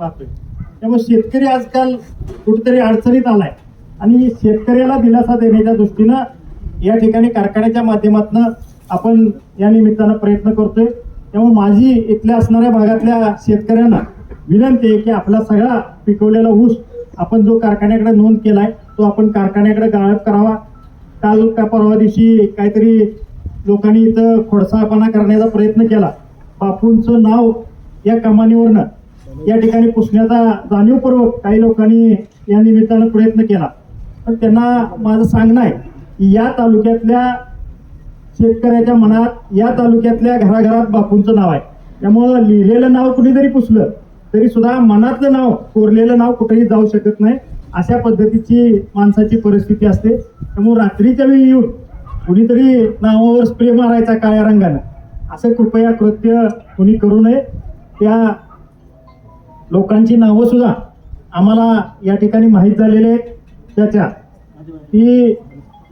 पाहतोय. त्यामुळे शेतकरी आजकाल कुठेतरी अडचणीत आलाय. आणि शेतकऱ्याला दिलासा देण्याच्या दृष्टीनं या ठिकाणी कारखान्याच्या माध्यमातून आपण या निमित्तानं प्रयत्न करतोय. त्यामुळे माझी इथल्या असणाऱ्या भागातल्या शेतकऱ्यांना विनंती आहे की आपला सगळा पिकवलेला ऊस आपण जो कारखान्याकडे नोंद केलाय तो आपण कारखान्याकडे गाळप करावा. काल का परवा दिवशी काहीतरी लोकांनी इथं खोडसाळपणा करण्याचा प्रयत्न केला. बापूंचं नाव या कमानीवरनं या ठिकाणी पुसण्याचा जाणीवपूर्वक काही लोकांनी या निमित्तानं प्रयत्न केला. पण त्यांना माझं सांगणं आहे की या तालुक्यातल्या शेतकऱ्याच्या मनात या तालुक्यातल्या घराघरात बापूंचं नाव आहे. त्यामुळं लिहिलेलं नाव कुणीतरी पुसलं तरी सुद्धा मनातलं नाव कोरलेलं नाव कुठेही जाऊ शकत नाही. अशा पद्धतीची माणसाची परिस्थिती असते. त्यामुळे रात्रीच्या वेळी येऊन कुणीतरी नावावर स्प्रे मारायचा काळ्या रंगानं. असं कृपया कृत्य कुणी करू नये. त्या लोकांची नावं सुद्धा आम्हाला या ठिकाणी माहीत झालेले आहेत. त्याच्या. ती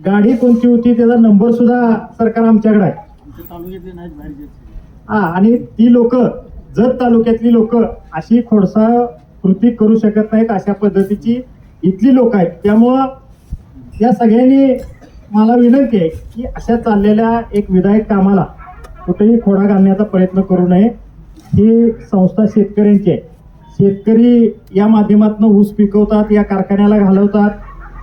गाडी कोणती होती त्याचा नंबर सुद्धा सरकार आमच्याकडे आहे. हा आणि ती लोक जत तालुक्यातली लोक अशी खोडसा कृती करू शकत नाहीत अशा पद्धतीची इथली लोक आहेत. त्यामुळं या सगळ्यांनी मला विनंती आहे की अशा चाललेल्या एक विधायक कामाला कुठेही खोडा घालण्याचा प्रयत्न करू नये. ही संस्था शेतकऱ्यांची आहे. शेतकरी या माध्यमातून ऊस पिकवतात या कारखान्याला घालवतात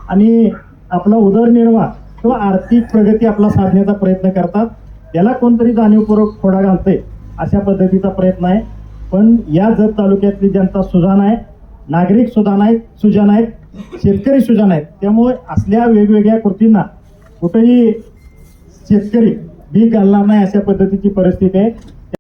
आणि आपला उदरनिर्वाह किंवा आर्थिक प्रगती आपला साधण्याचा प्रयत्न करतात. त्याला कोणतरी जाणीवपूर्वक खोडा घालते अशा पद्धतीचा प्रयत्न आहे. पण या जत तालुक्यातली जनता सुजाण आहे नागरिक सुजाण आहेत सुजाण आहेत शेतकरी सुजाण आहेत त्यामुळे असल्या वेगवेगळ्या कृतींना कुठेही शेतकरी भीक घालणार नाही अशा पद्धतीची परिस्थिती आहे.